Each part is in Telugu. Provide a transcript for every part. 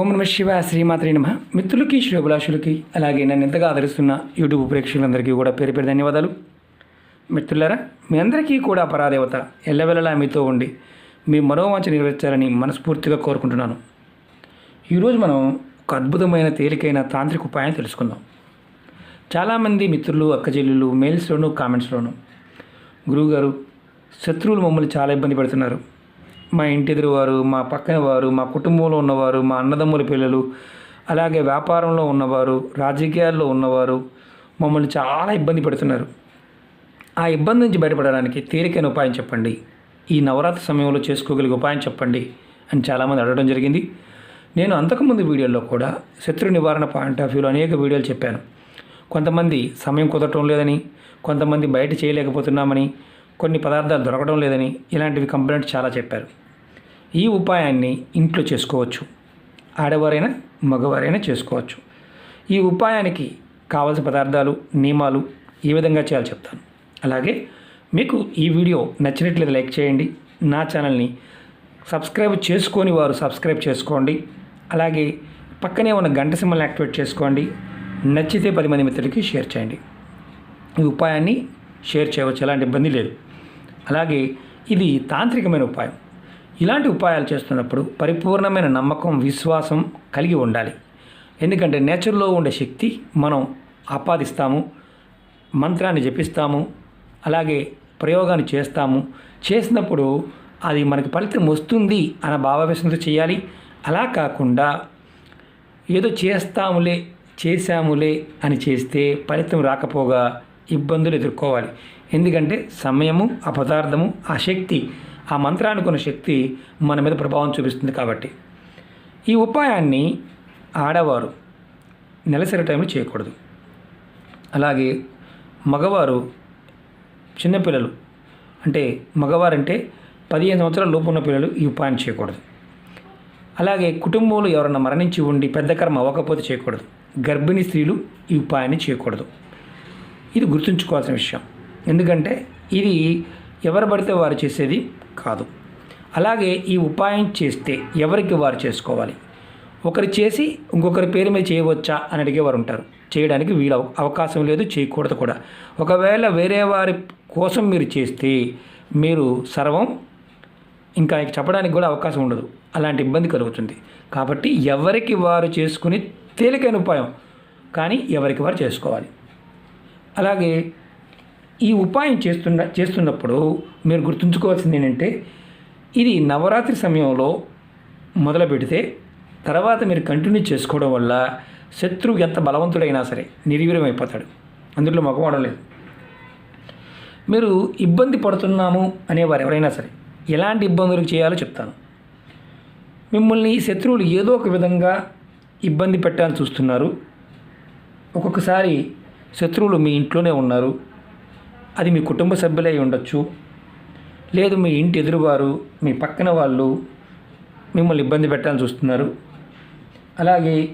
ఓం నమ శివ శ్రీమాత్రి నమ. మిత్రులకి శ్రేభిలాషులకి అలాగే నన్ను ఎంతగా ఆదరిస్తున్న యూట్యూబ్ ప్రేక్షకులందరికీ కూడా పేరు పేరు ధన్యవాదాలు. మిత్రులారా మీ అందరికీ కూడా పరాదేవత ఎల్లవెల్లలా మీతో ఉండి మీ మనోవాంఛ నెరవేర్చాలని మనస్ఫూర్తిగా కోరుకుంటున్నాను. ఈరోజు మనం ఒక అద్భుతమైన తేలికైన తాంత్రిక ఉపాయం తెలుసుకుందాం. చాలామంది మిత్రులు అక్కచెల్లెళ్ళు మెయిల్స్లోను కామెంట్స్లోను గురువుగారు శత్రువులు మమ్మల్ని చాలా ఇబ్బంది పెడుతున్నారు. మా ఇంటి ఎదురు వారు మా పక్కన వారు మా కుటుంబంలో ఉన్నవారు మా అన్నదమ్ముల పిల్లలు అలాగే వ్యాపారంలో ఉన్నవారు రాజకీయాల్లో ఉన్నవారు మమ్మల్ని చాలా ఇబ్బంది పెడుతున్నారు. ఆ ఇబ్బంది నుంచి బయటపడడానికి తేలికైన ఉపాయం చెప్పండి. ఈ నవరాత్రి సమయంలో చేసుకోగలిగే ఉపాయం చెప్పండి అని చాలామంది అడగడం జరిగింది. నేను అంతకుముందు వీడియోలో కూడా శత్రు నివారణ పాయింట్ ఆఫ్ వ్యూలో అనేక వీడియోలు చెప్పాను. కొంతమంది సమయం కుదరటం లేదని కొంతమంది బయట చేయలేకపోతున్నామని కొన్ని పదార్థాలు దొరకడం లేదని ఇలాంటివి కంప్లైంట్ చాలా చెప్పారు. ఈ ఉపాయాన్ని ఇంట్లో చేసుకోవచ్చు. ఆడవారైనా మగవారైనా చేసుకోవచ్చు. ఈ ఉపాయానికి కావలసిన పదార్థాలు నియమాలు ఏ విధంగా చేయాలో చెప్తాను. అలాగే మీకు ఈ వీడియో నచ్చినట్లయితే లైక్ చేయండి. నా ఛానల్ని సబ్స్క్రైబ్ చేసుకొని వారు సబ్స్క్రైబ్ చేసుకోండి. అలాగే పక్కనే ఉన్న గంట సింబల్ని యాక్టివేట్ చేసుకోండి. నచ్చితే పది మంది మిత్రులకి షేర్ చేయండి. ఈ ఉపాయాన్ని షేర్ చేయవచ్చు. ఎలాంటి ఇబ్బంది లేదు. అలాగే ఇది తాంత్రికమైన ఉపాయం. ఇలాంటి ఉపాయాలు చేస్తున్నప్పుడు పరిపూర్ణమైన నమ్మకం విశ్వాసం కలిగి ఉండాలి. ఎందుకంటే నేచర్లో ఉండే శక్తి మనం ఆపాదిస్తాము మంత్రాన్ని జపిస్తాము అలాగే ప్రయోగాన్ని చేస్తాము. చేసినప్పుడు అది మనకి ఫలితం వస్తుంది అన్న భావవేశంతో చేయాలి. అలా కాకుండా ఏదో చేస్తాములే చేశాములే అని చేస్తే ఫలితం రాకపోగా ఇబ్బందులు ఎదుర్కోవాలి. ఎందుకంటే సమయము ఆ పదార్థము ఆ శక్తి ఆ మంత్రానికి ఉన్న శక్తి మన మీద ప్రభావం చూపిస్తుంది కాబట్టి. ఈ ఉపాయాన్ని ఆడవారు నెలసరి టైంలో చేయకూడదు. అలాగే మగవారు చిన్నపిల్లలు అంటే మగవారంటే పదిహేను సంవత్సరాల లోపు ఉన్న పిల్లలు ఈ ఉపాయం చేయకూడదు. అలాగే కుటుంబంలో ఎవరన్నా మరణించి ఉండి పెద్ద కర్మ అవ్వకపోతే చేయకూడదు. గర్భిణీ స్త్రీలు ఈ ఉపాయాన్ని చేయకూడదు. ఇది గుర్తుంచుకోవాల్సిన విషయం. ఎందుకంటే ఇది ఎవరు పడితే వారు చేసేది కాదు. అలాగే ఈ ఉపాయం చేస్తే ఎవరికి వారు చేసుకోవాలి? ఒకరు చేసి ఇంకొకరి పేరు మీద చేయవచ్చా అని అడిగేవారు ఉంటారు. చేయడానికి వీలు అవ- అవకాశం లేదు చేయకూడదు కూడా. ఒకవేళ వేరే వారి కోసం మీరు చేస్తే మీరు సర్వం ఇంకా చెప్పడానికి కూడా అవకాశం ఉండదు. అలాంటి ఇబ్బంది కలుగుతుంది. కాబట్టి ఎవరికి వారు చేసుకుని తేలికైన ఉపాయం. కానీ ఎవరికి వారు చేసుకోవాలి? అలాగే ఈ ఉపాయం చేస్తున్న చేస్తున్నప్పుడు మీరు గుర్తుంచుకోవాల్సింది ఏంటంటే ఇది నవరాత్రి సమయంలో మొదలు పెడితే తర్వాత మీరు కంటిన్యూ చేసుకోవడం వల్ల శత్రువు ఎంత బలవంతుడైనా సరే నిర్వీర్యం అయిపోతాడు. అందులో మగవాడం లేదు. మీరు ఇబ్బంది పడుతున్నాము అనేవారు ఎవరైనా సరే ఎలాంటి ఇబ్బందులు చేయాలో చెప్తాను. మిమ్మల్ని శత్రువులు ఏదో ఒక విధంగా ఇబ్బంది పెట్టాలని చూస్తున్నారు. ఒక్కొక్కసారి శత్రువులు మీ ఇంట్లోనే ఉన్నారు. అది మీ కుటుంబ సభ్యులై ఉండొచ్చు. లేదు మీ ఇంటి ఎదురువారు మీ పక్కన వాళ్ళు మిమ్మల్ని ఇబ్బంది పెట్టాలని చూస్తున్నారు. అలాగే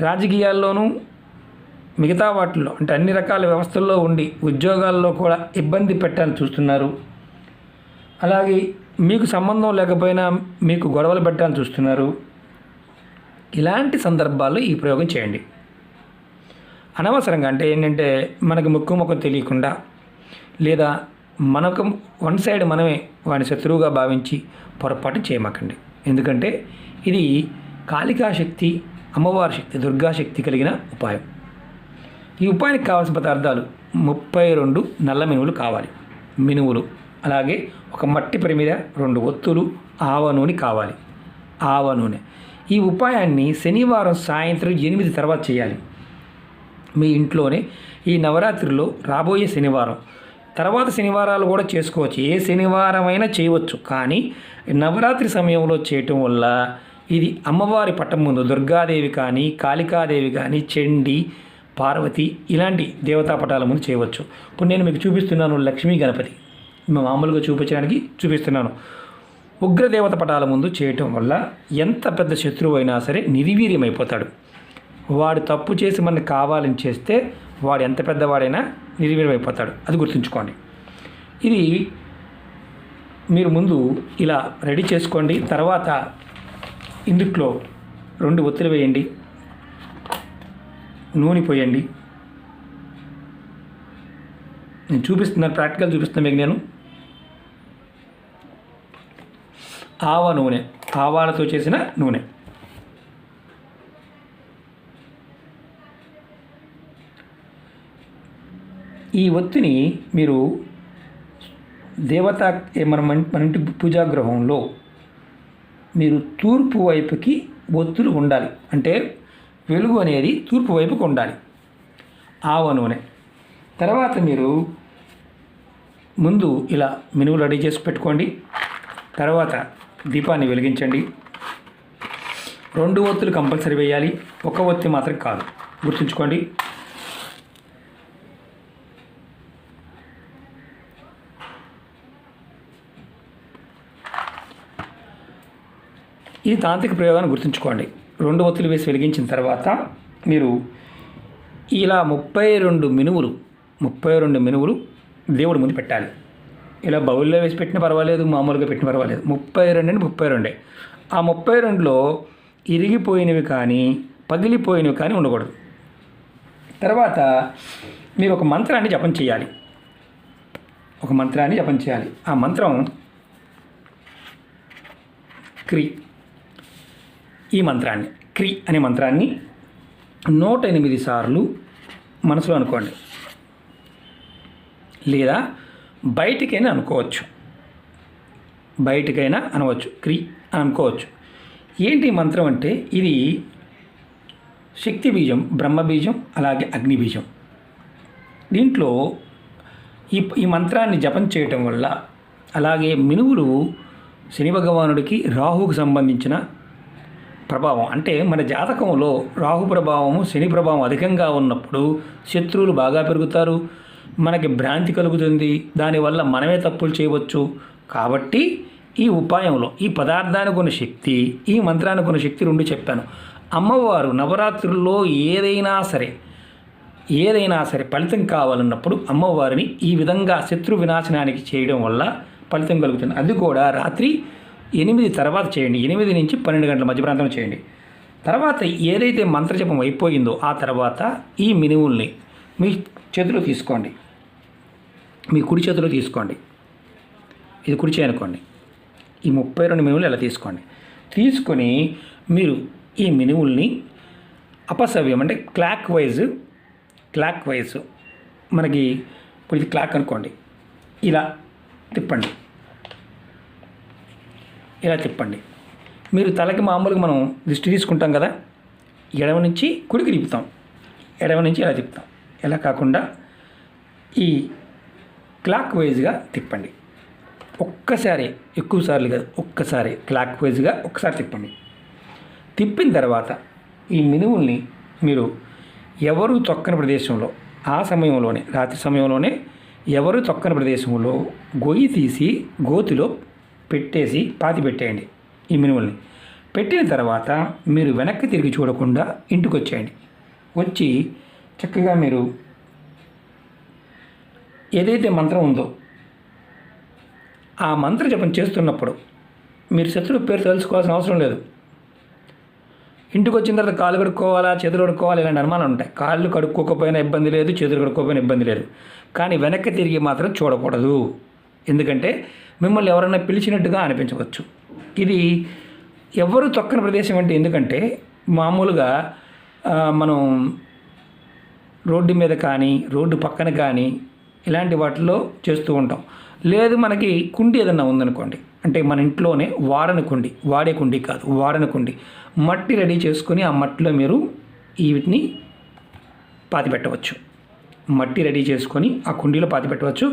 రాజకీయాల్లోనూ మిగతా వాటిల్లో అంటే అన్ని రకాల వ్యవస్థల్లో ఉండి ఉద్యోగాల్లో కూడా ఇబ్బంది పెట్టాలని చూస్తున్నారు. అలాగే మీకు సంబంధం లేకపోయినా మీకు గొడవలు పెట్టాలని చూస్తున్నారు. ఇలాంటి సందర్భాల్లో ఈ ప్రయోగం చేయండి. అనవసరంగా అంటే ఏంటంటే మనకు ముక్కు ముఖం తెలియకుండా లేదా మనకు వన్ సైడ్ మనమే వాడిని శత్రువుగా భావించి పొరపాటు చేయమాకండి. ఎందుకంటే ఇది కాళికా శక్తి అమ్మవారి శక్తి దుర్గాశక్తి కలిగిన ఉపాయం. ఈ ఉపాయానికి కావాల్సిన పదార్థాలు ముప్పై రెండు నల్ల మినువులు కావాలి. మినువులు అలాగే ఒక మట్టి పరిమిద రెండు ఒత్తులు ఆవ నూనె కావాలి. ఆవ నూనె. ఈ ఉపాయాన్ని శనివారం సాయంత్రం ఎనిమిది తర్వాత చేయాలి. మీ ఇంట్లోనే ఈ నవరాత్రిలో రాబోయే శనివారం. తర్వాత శనివారాలు కూడా చేసుకోవచ్చు. ఏ శనివారం అయినా చేయవచ్చు. కానీ నవరాత్రి సమయంలో చేయటం వల్ల ఇది అమ్మవారి పట్టం ముందు దుర్గాదేవి కానీ కాళికాదేవి కానీ చండి పార్వతి ఇలాంటి దేవతా పటాల ముందు చేయవచ్చు. ఇప్పుడు నేను మీకు చూపిస్తున్నాను లక్ష్మీ గణపతి. మామూలుగా చూపించడానికి చూపిస్తున్నాను. ఉగ్రదేవత పటాల ముందు చేయటం వల్ల ఎంత పెద్ద శత్రువు అయినా సరే నిర్వీర్యమైపోతాడు. వాడు తప్పు చేసి మనకి కావాలని చేస్తే వాడు ఎంత పెద్దవాడైనా నిర్వీర్యమైపోతాడు. అది గుర్తుంచుకోండి. ఇది మీరు ముందు ఇలా రెడీ చేసుకోండి. తర్వాత ఇందుట్లో రెండు ఒత్తులు వేయండి. నూనె పోయండి. నేను చూపిస్తున్నాను ప్రాక్టికల్ చూపిస్తున్నాను మీకు నేను. ఆవ నూనె ఆవాలతో చేసిన నూనె. ఈ ఒత్తిని మీరు దేవత మన మన- ఇంటి పూజాగృహంలో మీరు తూర్పు వైపుకి ఒత్తులు ఉండాలి. అంటే వెలుగు అనేది తూర్పు వైపుకు ఉండాలి. ఆవ నూనె. తర్వాత మీరు ముందు ఇలా మినువులు రెడీ చేసి పెట్టుకోండి. తర్వాత దీపాన్ని వెలిగించండి. రెండు ఒత్తులు కంపల్సరీ వేయాలి. ఒక ఒత్తి మాత్రం కాదు. గుర్తుంచుకోండి. ఈ తాంత్రిక ప్రయోగాన్ని గుర్తుంచుకోండి. రెండు ఒత్తులు వేసి వెలిగించిన తర్వాత మీరు ఇలా ముప్పై రెండు మినువులు ముప్పై రెండు మినువులు దేవుడి ముందు పెట్టాలి. ఇలా బౌల్లో వేసి పెట్టిన పర్వాలేదు మామూలుగా పెట్టిన పర్వాలేదు. ముప్పై రెండు అంటే ముప్పై రెండే. ఆ ముప్పై రెండులో ఇరిగిపోయినవి కానీ పగిలిపోయినవి కానీ ఉండకూడదు. తర్వాత మీరు ఒక మంత్రాన్ని జపం చేయాలి. ఒక మంత్రాన్ని జపం చేయాలి. ఆ మంత్రం క్రీ ఈ మంత్రాన్ని క్రి అనే మంత్రాన్ని నూట ఎనిమిది సార్లు మనసులో అనుకోండి. లేదా బయటికైనా అనుకోవచ్చు. బయటికైనా అనవచ్చు క్రి అని అనుకోవచ్చు. ఏంటి మంత్రం అంటే ఇది శక్తి బీజం బ్రహ్మ బీజం అలాగే అగ్ని బీజం. దీంట్లో ఈ ఈ మంత్రాన్ని జపం చేయటం వల్ల అలాగే మినువులు శని భగవానుడికి రాహుకు సంబంధించిన ప్రభావం. అంటే మన జాతకంలో రాహు ప్రభావము శని ప్రభావం అధికంగా ఉన్నప్పుడు శత్రువులు బాగా పెరుగుతారు మనకి భ్రాంతి కలుగుతుంది దానివల్ల మనమే తప్పులు చేయవచ్చు. కాబట్టి ఈ ఉపాయంలో ఈ పదార్థానికి ఉన్న శక్తి ఈ మంత్రానికి ఉన్న శక్తి రెండు చెప్పాను. అమ్మవారు నవరాత్రుల్లో ఏదైనా సరే ఏదైనా సరే ఫలితం కావాలన్నప్పుడు అమ్మవారిని ఈ విధంగా శత్రు వినాశనానికి చేయడం వల్ల ఫలితం కలుగుతుంది. అది కూడా రాత్రి ఎనిమిది తర్వాత చేయండి. ఎనిమిది నుంచి పన్నెండు గంటల మధ్య ప్రాంతంలో చేయండి. తర్వాత ఏదైతే మంత్రజపం అయిపోయిందో ఆ తర్వాత ఈ మినువుల్ని మీ చేతిలో తీసుకోండి. మీ కుడి చేతిలో తీసుకోండి. ఇది కుడి చేయనుకోండి ఈ ముప్పై రెండు మినువులు ఇలా తీసుకోండి. తీసుకొని మీరు ఈ మినువుల్ని అపసవ్యం అంటే క్లాక్ వైజ్ క్లాక్ వైజ్ మనకి ఇప్పుడు ఇది క్లాక్ అనుకోండి. ఇలా తిప్పండి. ఇలా తిప్పండి. మీరు తలకి మామూలుగా మనం దిష్టి తీసుకుంటాం కదా ఎడమ నుంచి కుడికి తిప్పుతాం. ఎడమ నుంచి ఇలా తిప్పుతాం. ఇలా కాకుండా ఈ క్లాక్ వైజ్గా తిప్పండి. ఒక్కసారి ఎక్కువ సార్లు కాదు ఒక్కసారి క్లాక్ వైజ్గా ఒక్కసారి తిప్పండి. తిప్పిన తర్వాత ఈ మినువుల్ని మీరు ఎవరు తొక్కని ప్రదేశంలో ఆ సమయంలోనే రాత్రి సమయంలోనే ఎవరు తొక్కని ప్రదేశంలో గొయ్యి తీసి గోతిలో పెట్టేసి పాతి పెట్టేయండి ఈ మినుముల్ని. పెట్టిన తర్వాత మీరు వెనక్కి తిరిగి చూడకుండా ఇంటికి వచ్చేయండి వచ్చి చక్కగా మీరు ఏదైతే మంత్రం ఉందో ఆ మంత్ర జపం చేస్తున్నప్పుడు మీరు శత్రువు పేరు తెలుసుకోవాల్సిన అవసరం లేదు. ఇంటికి వచ్చిన తర్వాత కాళ్ళు కడుక్కోవాలా చేతులు కడుక్కోవాలి ఇలాంటి అనుమానాలు ఉంటాయి. కాళ్ళు కడుక్కోకపోయినా ఇబ్బంది లేదు చేతులు కడుక్కోకపోయినా ఇబ్బంది లేదు. కానీ వెనక్కి తిరిగి మాత్రం చూడకూడదు. ఎందుకంటే మిమ్మల్ని ఎవరైనా పిలిచినట్టుగా అనిపించవచ్చు. ఇది ఎవరు తొక్కని ప్రదేశం అంటే ఎందుకంటే మామూలుగా మనం రోడ్డు మీద కానీ రోడ్డు పక్కన కానీ ఇలాంటి వాటిలో చేస్తూ ఉంటాం. లేదు మనకి కుండి ఏదన్నా ఉందనుకోండి అంటే మన ఇంట్లోనే వాడన కుండి వాడే కుండి కాదు వాడన కుండి. మట్టి రెడీ చేసుకొని ఆ మట్టిలో మీరు వీటిని పాతి పెట్టవచ్చు మట్టి రెడీ చేసుకొని ఆ కుండీలో పాతి పెట్టవచ్చు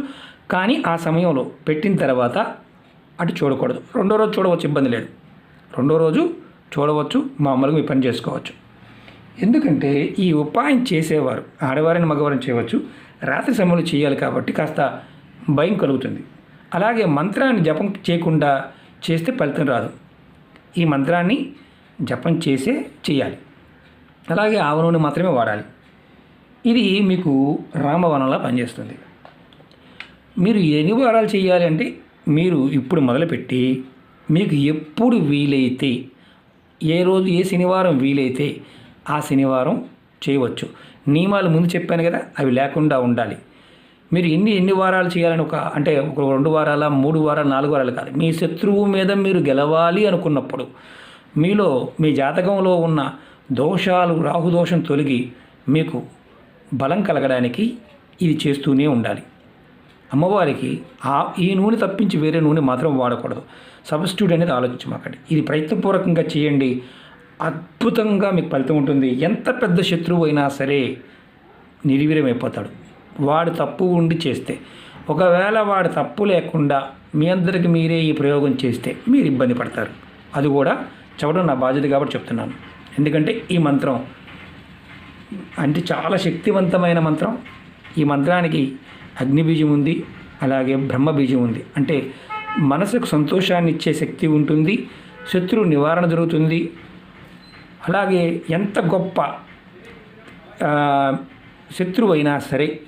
కానీ ఆ సమయంలో పెట్టిన తర్వాత అటు చూడకూడదు. రెండో రోజు చూడవచ్చు ఇబ్బంది లేదు. రెండో రోజు చూడవచ్చు మామూలుగా మీ పని చేసుకోవచ్చు. ఎందుకంటే ఈ ఉపాయం చేసేవారు ఆడవారిని మగవారిని చేయవచ్చు. రాత్రి సమయంలో చేయాలి కాబట్టి కాస్త భయం కలుగుతుంది. అలాగే మంత్రాన్ని జపం చేయకుండా చేస్తే ఫలితం రాదు. ఈ మంత్రాన్ని జపం చేసే చేయాలి. అలాగే ఆవ నూనె మాత్రమే వాడాలి. ఇది మీకు రామవనంలా పనిచేస్తుంది. మీరు ఎన్ని వారాలు చేయాలి అంటే మీరు ఇప్పుడు మొదలుపెట్టి మీకు ఎప్పుడు వీలైతే ఏ రోజు ఏ శనివారం వీలైతే ఆ శనివారం చేయవచ్చు. నియమాలు ముందు చెప్పాను కదా అవి లేకుండా ఉండాలి. మీరు ఎన్ని ఎన్ని వారాలు చేయాలని ఒక అంటే ఒక రెండు వారాల మూడు వారాలు నాలుగు వారాలు కాదు. మీ శత్రువు మీద మీరు గెలవాలి అనుకున్నప్పుడు మీలో మీ జాతకంలో ఉన్న దోషాలు రాహుదోషం తొలగి మీకు బలం కలగడానికి ఇది చేస్తూనే ఉండాలి. అమ్మవారికి ఆ ఈ నూనె తప్పించి వేరే నూనె మాత్రం వాడకూడదు. సబ్స్టిట్యూట్ అనేది ఆలోచించమాకండి. ఇది ప్రయత్నపూర్వకంగా చేయండి. అద్భుతంగా మీకు ఫలితం ఉంటుంది. ఎంత పెద్ద శత్రువు అయినా సరే నిర్వీర్యమైపోతాడు. వాడు తప్పు ఉండి చేస్తే. ఒకవేళ వాడు తప్పు లేకుండా మీ అందరికి మీరే ఈ ప్రయోగం చేస్తే మీరు ఇబ్బంది పడతారు. అది కూడా చెప్పడం నా బాధ్యత కాబట్టి చెప్తున్నాను. ఎందుకంటే ఈ మంత్రం అంటే చాలా శక్తివంతమైన మంత్రం. ఈ మంత్రానికి అగ్నిబీజం ఉంది అలాగే బ్రహ్మబీజం ఉంది. అంటే మనసుకు సంతోషాన్ని ఇచ్చే శక్తి ఉంటుంది శత్రు నివారణ జరుగుతుంది. అలాగే ఎంత గొప్ప శత్రువైనా శత్రువు అయినా సరే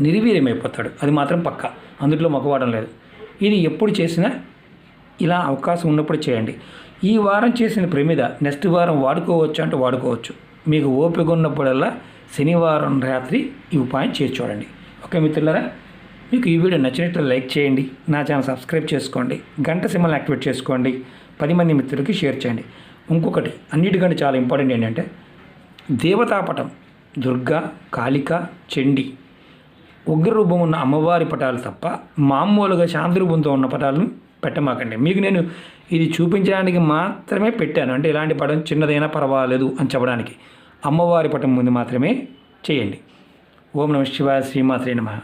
నిర్వీర్యమైపోతాడు. అది మాత్రం పక్క. అందులో మొక్కవాడం లేదు. ఇది ఎప్పుడు చేసినా ఇలా అవకాశం ఉన్నప్పుడు చేయండి. ఈ వారం చేసిన ప్రమిద నెక్స్ట్ వారం వాడుకోవచ్చు అంటే వాడుకోవచ్చు. మీకు ఓపిక ఉన్నప్పుడల్లా శనివారం రాత్రి ఈ ఉపాయం చేసి చూడండి. ఓకే మిత్రులారా మీకు ఈ వీడియో నచ్చినట్లు లైక్ చేయండి నా ఛానల్ సబ్స్క్రైబ్ చేసుకోండి గంట సిమ్మల్ని యాక్టివేట్ చేసుకోండి పది మంది మిత్రులకి షేర్ చేయండి. ఇంకొకటి అన్నిటికంటే చాలా ఇంపార్టెంట్ ఏంటంటే దేవతాపటం దుర్గా కాళిక చండి ఉగ్ర రూపం ఉన్న అమ్మవారి పటాలు తప్ప మామూలుగా శాంతి రూపంతో ఉన్న పటాలను పెట్టమాకండి. మీకు నేను ఇది చూపించడానికి మాత్రమే పెట్టాను. అంటే ఇలాంటి పటం చిన్నదైనా పర్వాలేదు అని చెప్పడానికి. అమ్మవారి పటం ముందు మాత్రమే చేయండి. ఓం నమ శివాయ శ్రీమాత్రే నమ.